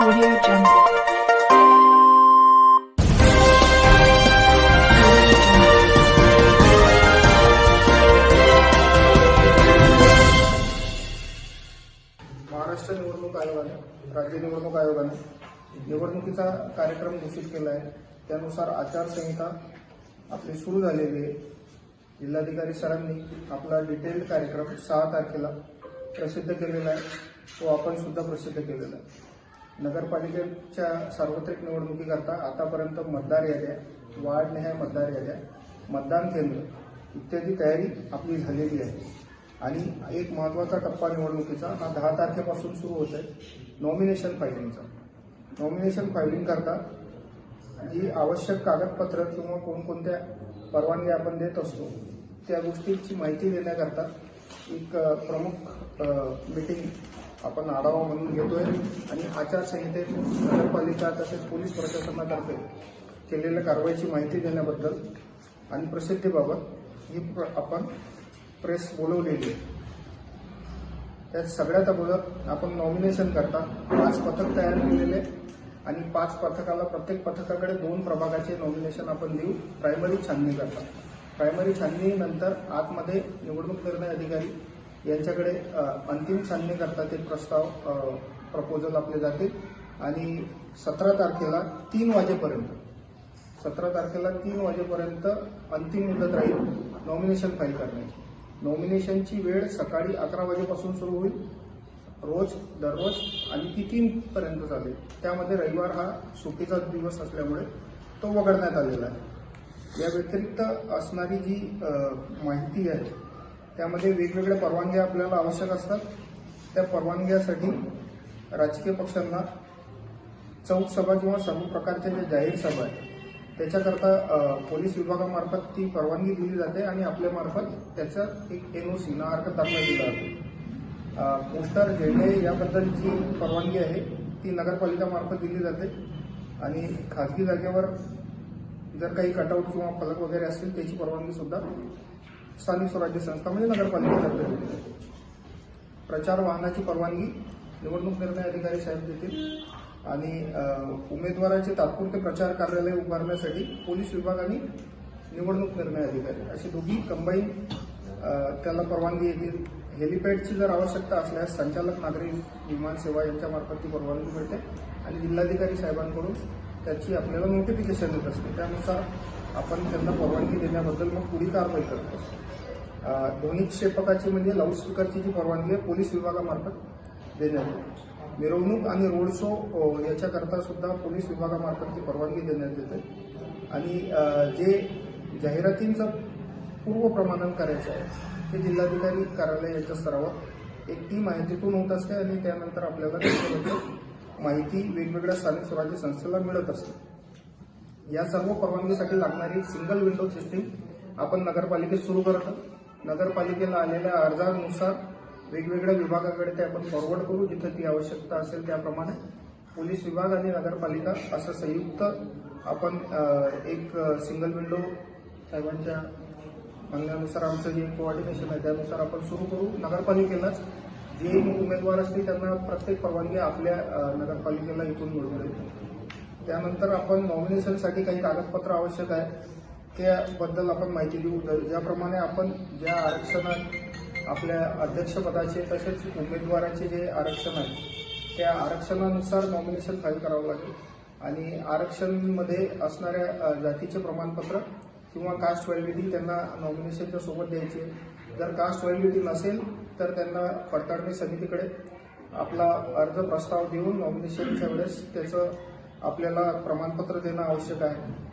महाराष्ट्र निवडणूक आयोगाने राज्य निवडणूक आयोगाने निवडणुकीचा कार्यक्रम घोषित केला आहे. त्यानुसार आचारसंहिता आपली सुरू झालेली आहे. जिल्हाधिकारी सरांनी आपला डिटेल कार्यक्रम सहा तारखेला प्रसिद्ध केलेला आहे. तो आपण सुद्धा प्रसिद्ध केलेला आहे. नगरपालिकेच्या सार्वत्रिक निवडणुकीकरता आतापर्यंत मतदार याद्या वार्डनिहाय मतदार याद्या मतदान केंद्र इत्यादी तयारी आपली झालेली आहे. आणि एक महत्त्वाचा टप्पा निवडणुकीचा हा दहा तारखेपासून सुरू होत आहे. नॉमिनेशन फायलिंगचा नॉमिनेशन फायलिंग करता जी आवश्यक कागदपत्र किंवा कोणकोणत्या परवानगी आपण देत असतो त्या गोष्टींची माहिती देण्याकरता एक प्रमुख मीटिंग आपण आढावा म्हणून घेतोय आणि आचारसंहितेत नगरपालिका तसेच पोलीस प्रशासनातर्फे केलेल्या कारवाईची माहिती देण्याबद्दल आणि प्रसिद्धीबाबत ही प्र- आपण प्रेस बोलवलेली आहे. त्यात सगळ्यात अगोदर आपण नॉमिनेशन करता. पाच पथक तयार केलेले आणि पाच पथकाला प्रत्येक पथकाकडे दोन प्रभागाचे नॉमिनेशन आपण देऊ. प्रायमरी छाननी करता. प्रायमरी छाननीनंतर आतमध्ये निवडणूक निर्णय अधिकारी यांच्याकडे अंतिम छाननी करता ते प्रस्ताव प्रपोजल आपले जातील आणि सतरा तारखेला तीन वाजेपर्यंत सतरा तारखेला तीन वाजेपर्यंत अंतिम मुदत राहील नॉमिनेशन फाईल करण्याची. नॉमिनेशनची वेळ सकाळी अकरा वाजेपासून सुरू होईल रोज दररोज आणि ती तीन पर्यंत चालेल. त्यामध्ये रविवार हा सुट्टीचा दिवस असल्यामुळे तो वगळण्यात आलेला आहे. या व्यतिरिक्त असणारी जी माहिती आहे त्यामध्ये वेगवेगळ्या परवानग्या आपल्याला आवश्यक असतात. त्या परवानग्यासाठी राजकीय पक्षांना चौक सभा किंवा सर्व प्रकारच्या ज्या जाहीर सभा आहेत त्याच्याकरता पोलीस विभागामार्फत ती परवानगी दिली जाते आणि आपल्यामार्फत त्याचा एक ओ सी नार्क दाखला दिला जातो. पोस्टर झेंडे याबद्दलची परवानगी आहे ती नगरपालिकामार्फत दिली जाते आणि खाजगी जागेवर जर काही कटआउट किंवा फलक वगैरे असतील त्याची परवानगी सुद्धा स्थानिक स्वराज्य संस्था म्हणजे नगरपालिकेतर्फे प्रचार वाहनाची परवानगी निवडणूक निर्णय अधिकारी साहेब देतील. आणि उमेदवाराचे तात्पुरते प्रचार कार्यालय उभारण्यासाठी पोलीस विभाग आणि निवडणूक निर्णय अधिकारी. असे दोघी कंबाईन त्याला परवानगी येतील. हेलिपॅडची जर आवश्यकता असल्यास संचालक नागरी विमान सेवा यांच्यामार्फत ती परवानगी मिळते. आणि जिल्हाधिकारी साहेबांकडून त्याची आपल्याला नोटिफिकेशन येत असते. त्यानुसार आपण त्यांना परवानगी देण्याबद्दल मग पुढील कारवाई करत असतो. ध्वनी क्षेपकाची म्हणजे लाऊडस्पीकरची जी परवानगी आहे पोलीस विभागामार्फत देण्यात येते. मिरवणूक आणि रोड शो याच्याकरता सुद्धा पोलीस विभागामार्फत ती परवानगी देण्यात येते. आणि जे जाहिरातींचं पूर्व प्रमाणन करायचं आहे ते जिल्हाधिकारी कार्यालय यांच्या स्तरावर एक टीम आहे तिथून होत असते आणि त्यानंतर आपल्याला त्याच्याबद्दल माहिती वेगवेगळ्या स्थानिक स्वराज्य संस्थेला मिळत असते. या सर्व परवानगीसाठी लागणारी सिंगल विंडो सिस्टीम आपण नगरपालिकेत सुरू करत आहोत. नगरपालिकेला आलेल्या अर्जानुसार वेगवेगळ्या विभागाकडे ते आपण फॉरवर्ड करू. जिथे ती आवश्यकता असेल त्याप्रमाणे पोलीस विभाग आणि नगरपालिका असं संयुक्त आपण एक सिंगल विंडो साहेबांच्या म्हणण्यानुसार आमचं जे कोऑर्डिनेशन आहे त्यानुसार आपण सुरू करू. नगरपालिकेलाच जे उमेदवार असतील त्यांना प्रत्येक परवानगी आपल्या नगरपालिकेला इथून मिळून देते. त्यानंतर आपण नॉमिनेशनसाठी काही कागदपत्र आवश्यक आहे. त्याबद्दल आपण माहिती देऊ ज्याप्रमाणे आपण ज्या आरक्षणात आपल्या अध्यक्षपदाचे तसेच उमेदवाराचे जे आरक्षण आहे त्या आरक्षणानुसार नॉमिनेशन फाईल करावं लागेल. आणि आरक्षणमध्ये असणाऱ्या जातीचे प्रमाणपत्र किंवा कास्ट व्हॅलिडिटी त्यांना नॉमिनेशनच्या सोबत द्यायचे जर कास्ट व्हॅलिडिटी नसेल तर त्यांना पडताळणी समितीकडे आपला अर्ज प्रस्ताव देऊन नॉमिनेशनच्या वेळेस त्याचं आपल्याला प्रमाणपत्र देणं आवश्यक आहे.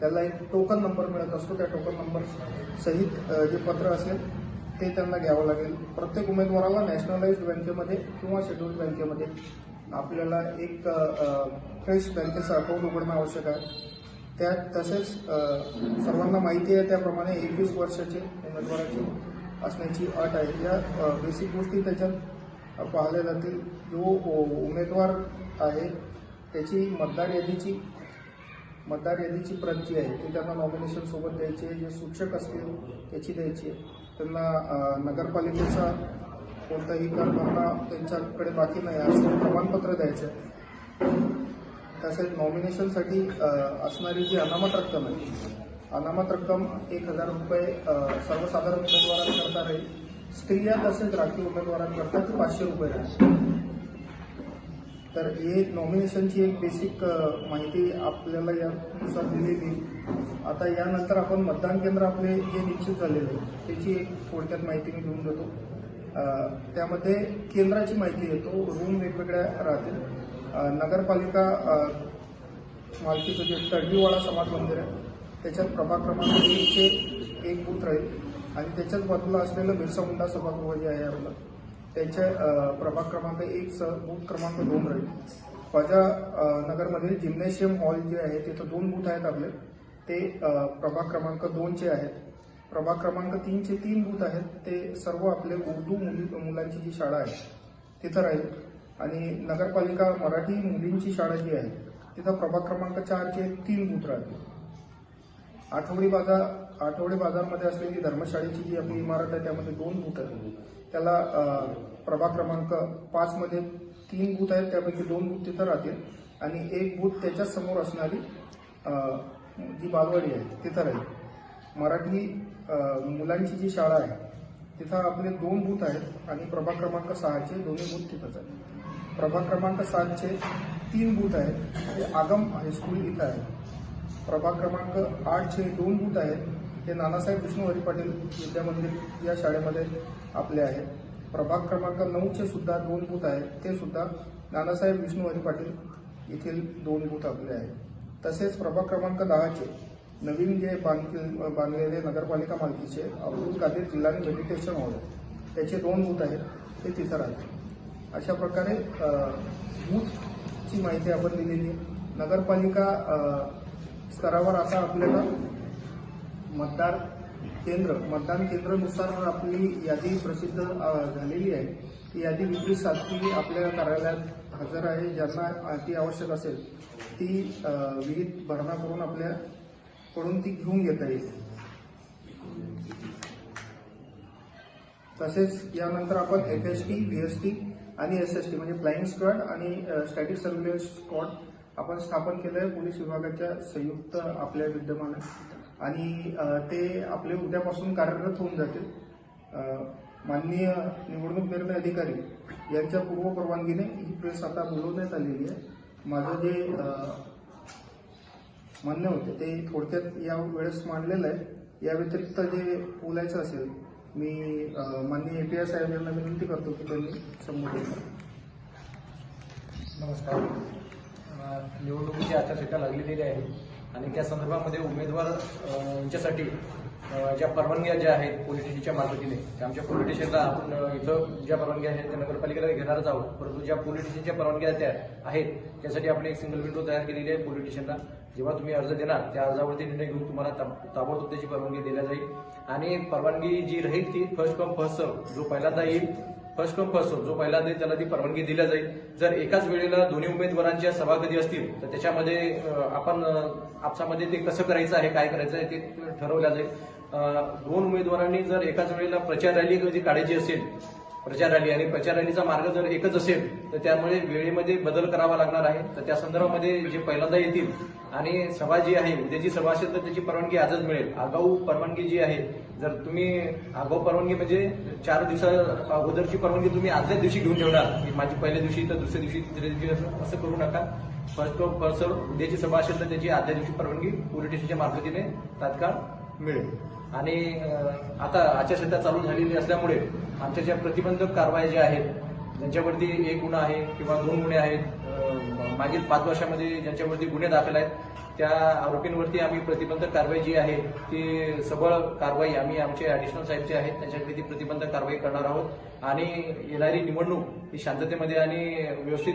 त्याला एक टोकन नंबर मिळत असतो. त्या टोकन नंबर सहित जे पत्र असेल ते त्यांना घ्यावं लागेल. प्रत्येक उमेदवाराला नॅशनलाइज्ड बँकेमध्ये किंवा शेड्यूल्ड बँकेमध्ये आपल्याला एक फ्रेश बँकेचं अकाउंट उघडणं आवश्यक आहे. त्यात तसेच सर्वांना माहिती आहे त्याप्रमाणे एकवीस वर्षाचे उमेदवाराची असण्याची अट आहे. या बेसिक गोष्टी त्याच्यात पाहिल्या जातील. जो उमेदवार आहे त्याची मतदार यादीची मतदार यादीची प्रत जी आहे ती त्यांना नॉमिनेशन सोबत द्यायची आहे. जे सूचक असतील त्याची द्यायची आहे. त्यांना नगरपालिकेचा कोणताही कर भरणा त्यांच्याकडे बाकी नाही असं प्रमाणपत्र द्यायचं आहे. तसेच नॉमिनेशनसाठी असणारी जी अनामत रक्कम आहे अनामत रक्कम एक हजार रुपये सर्वसाधारण उमेदवारांकरता राहील. स्त्रिया तसेच राखीव उमेदवारांकरता ती पाचशे रुपये राहील. तर हे नॉमिनेशनची एक बेसिक माहिती आपल्याला यानुसार दिलेली आता यानंतर आपण मतदान केंद्र आपले जे निश्चित झालेले आहे त्याची एक थोडक्यात माहिती मी घेऊन देतो. त्यामध्ये केंद्राची माहिती येतो रूम वेगवेगळ्या राहतील. नगरपालिका मालकीचं जे तडवीवाडा समाज मंदिर आहे त्याच्यात प्रभाग क्रमांक एकचे एक बूथ राहील आणि त्याच्याच बाजूला असलेलं बिरसा मुंडा सभागृह जे आहे आपलं त्याच्या प्रभाग क्रमांक एकचं बूथ क्रमांक दोन राहील. ख्वाजा नगरमधील जिम्नॅशियम हॉल जे आहे तिथं दोन बूथ आहेत आपले. ते प्रभाग क्रमांक दोनचे आहेत. प्रभाग क्रमांक तीनचे तीन बूथ आहेत. ते सर्व आपले उर्दू मुली मुलांची जी शाळा आहे तिथं राहील. आणि नगरपालिका मराठी मुलींची शाळा जी आहे तिथं प्रभाग क्रमांक चारचे तीन बूथ राहतील. आठवडी बाजार आठवडी बाजारमध्ये असलेली धर्मशाळेची जी आपली इमारत आहे त्यामध्ये दोन बूथ आहेत. त्याला प्रभा प्रभाग क्रमांक पाच मध्ये तीन बूथ आहेत त्यापैकी दोन बूथ तिथं राहतील. आणि एक बूथ त्याच्यासमोर असणारी जी बालवाडी आहे तिथं राहील. मराठी मुलांची जी शाळा आहे तिथं आपले दोन बूथ आहेत आणि प्रभाग क्रमांक सहाचे दोन्ही बूथ तिथंच आहेत. प्रभाग क्रमांक सातचे तीन बूथ आहेत ते आगम हायस्कूल इथं आहे प्रभाग क्रमांक आठचे दोन बूथ आहेत. हे नानासाहेब विष्णू हरी पाटील विद्या मंदिर या शाळेमध्ये आपले आहेत. प्रभाग क्रमांक नऊचे सुद्धा दोन बूथ आहेत. ते सुद्धा नानासाहेब विष्णू हरी पाटील येथील दोन बूथ आपले आहेत. तसेच प्रभाग क्रमांक दहाचे नवीन जे बांधले बांधलेले नगरपालिका मालकीचे अब्दुल कादीर जिल्हा मेडिटेशन हॉल त्याचे दोन बूथ आहेत. ते तिथं राहतील. अशा प्रकारे बूथची माहिती आपण दिलेली नगरपालिका स्तरावर आता आपल्याला मतदार केंद्र मतदान केंद्रानुसार आपली यादी प्रसिद्ध झालेली आहे. ती यादी विक्री सातवी आपल्या कार्यालयात हजर आहे. ज्यांना ती आवश्यक असेल ती विहित भरणा करून आपल्याकडून ती घेऊन घेता येईल. तसेच यानंतर आपण F S T V S T आणि एस एस टी म्हणजे फ्लाइंग स्क्वॉड आणि स्टॅटिक सर्व्हिलन्स स्क्वॉड आपण स्थापन केलं आहे पोलीस विभागाच्या संयुक्त आपल्या विद्यमान. आणि ते आपले उद्यापासून कार्यरत होऊन जातील. माननीय निवडणूक निर्णय अधिकारी यांच्या पूर्व परवानगीने ही प्रेस आता बोलवण्यात आलेली आहे. माझं जे अ, म्हणणे होते ते थोडक्यात या वेळेस मांडलेलं आहे. या व्यतिरिक्त जे बोलायचं असेल मी माननीय ए पी आय साहेब यांना विनंती करतो की त्यांनी संबोधित नमस्कार. निवडणुकीची आचारसंहिता लागलेली आहे. आणि त्या संदर्भामध्ये उमेदवार यांच्यासाठी ज्या परवानग्या ज्या आहेत पोलिटिशनच्या मार्फतीने त्या आमच्या पोलीस आपण इथं ज्या परवानग्या आहेत त्या नगरपालिकेला घेणारच आहोत. परंतु ज्या पोलिटिशनच्या परवानग्या त्या आहेत त्यासाठी आपण एक सिंगल विंडो तयार केलेली आहे पोलीस जेव्हा तुम्ही अर्ज देणार त्या अर्जावरती निर्णय घेऊन तुम्हाला ताब- ताबडतोब त्याची परवानगी दिल्या जाईल आणि परवानगी जी राहील ती फर्स्ट कम फर्स्ट सर्व जो पहिल्यांदा येईल फर्स्ट कम फर्स्ट सर्व जो पहिला देईल त्याला ती परवानगी दिल्या जाईल. जर एकाच वेळेला दोन्ही उमेदवारांच्या सभा कधी असतील तर त्याच्यामध्ये आपण आपसामध्ये ते कसं करायचं आहे काय करायचं आहे ते ठरवलं जाईल. दोन उमेदवारांनी जर एकाच वेळेला प्रचार रॅली कधी काढायची असेल प्रचार रॅली आणि प्रचार रॅलीचा मार्ग जर एकच असेल तर त्यामुळे वेळेमध्ये बदल करावा लागणार आहे. तर त्या संदर्भामध्ये जे पहिल्यांदा येतील आणि सभा जी आहे उद्याची सभा असेल तर त्याची परवानगी आजच मिळेल. आगाऊ परवानगी जी आहे जर तुम्ही आगाऊ परवानगी म्हणजे चार दिवसा अगोदरची परवानगी तुम्ही आदल्याच दिवशी घेऊन ठेवणार. की माझी पहिल्या दिवशी तर दुसऱ्या दिवशी तिसऱ्या दिवशी असं असं करू नका. फर्स्ट फर्स्ट उद्याची सभा असेल तर त्याची आदल्या दिवशी परवानगी पोलीस स्टेशनच्या मार्फतीने तात्काळ मिळेल. आणि आता आचारसंहिता चालू झालेली असल्यामुळे आमच्या ज्या प्रतिबंधक कारवाया ज्या आहेत ज्यांच्यावरती एक गुन्हा आहे किंवा दोन गुन्हे आहेत मागील पाच वर्षामध्ये ज्यांच्यावरती गुन्हे दाखल आहेत त्या आरोपींवरती आम्ही प्रतिबंधक कारवाई जी आहे ती सबळ कारवाई आम्ही आमचे ॲडिशनल साहेब जे आहेत त्यांच्याकडे ती प्रतिबंधक कारवाई करणार आहोत. आणि येणारी निवडणूक ही शांततेमध्ये आणि व्यवस्थित